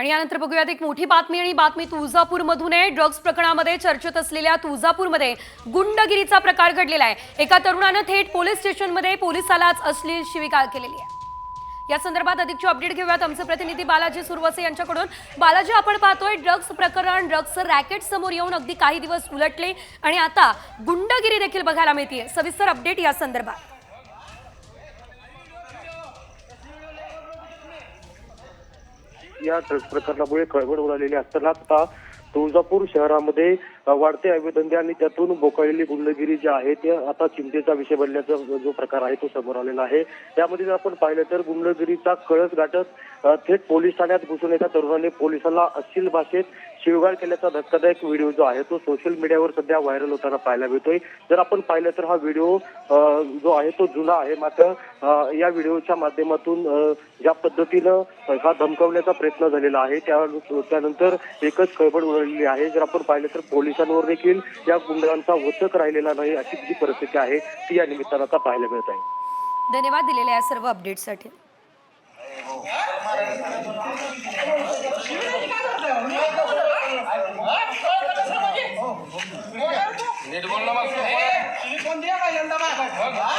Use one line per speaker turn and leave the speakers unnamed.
आणि यानंतर बघूयात एक मोठी बातमी आणि बातमी तुळजापूरमधून आहे. ड्रग्ज प्रकरणामध्ये चर्चेत असलेल्या तुळजापूरमध्ये गुंडगिरीचा प्रकार घडलेला आहे. एका तरुणानं थेट पोलीस स्टेशनमध्ये पोलिसालाच अश्लील शिविका केलेली आहे. या संदर्भात अधिकची अपडेट घेऊयात. आमचे प्रतिनिधी बालाजी सुरवसे यांच्याकडून. बालाजी आपण पाहतोय ड्रग्ज प्रकरण ड्रग्जचं रॅकेट समोर येऊन अगदी काही दिवस उलटले आणि आता गुंडगिरी देखील बघायला मिळते सविस्तर अपडेट या संदर्भात.
या प्रकरणामुळे कळवळ उडालेली असताना आता तुळजापूर शहरामध्ये वाढते अवैधंदे आणि त्यातून बोकाळलेली गुंडगिरी जी आहे ते आता चिंतेचा विषय बनल्याचा जो प्रकार आहे तो समोर आलेला आहे. त्यामध्ये जर आपण पाहिलं तर गुंडगिरीचा कळस गाठत थेट पोलीस ठाण्यात घुसून एका तरुणाने पोलिसांना अश्लील भाषेत शिवगाळ केल्याचा धक्कादायक व्हिडिओ जो आहे तो सोशल मीडियावर सध्या व्हायरल होताना पाहायला मिळतोय. जर आपण पाहिलं तर हा व्हिडिओ जो आहे तो जुना आहे. मात्र या व्हिडिओच्या माध्यमातून ज्या पद्धतीनं हा धमकवण्याचा प्रयत्न झालेला आहे त्या त्यानंतर एकच खळबळ उडलेली आहे. जर आपण पाहिलं तर पोलिसांवर देखील या गुंडांचा वचक राहिलेला नाही अशी जी परिस्थिती आहे ती या निमित्तानं आता पाहायला मिळत आहे.
धन्यवाद दिलेल्या या सर्व अपडेटसाठी
¿Eh? ¿Y con Diego
y anda más? ¿Va?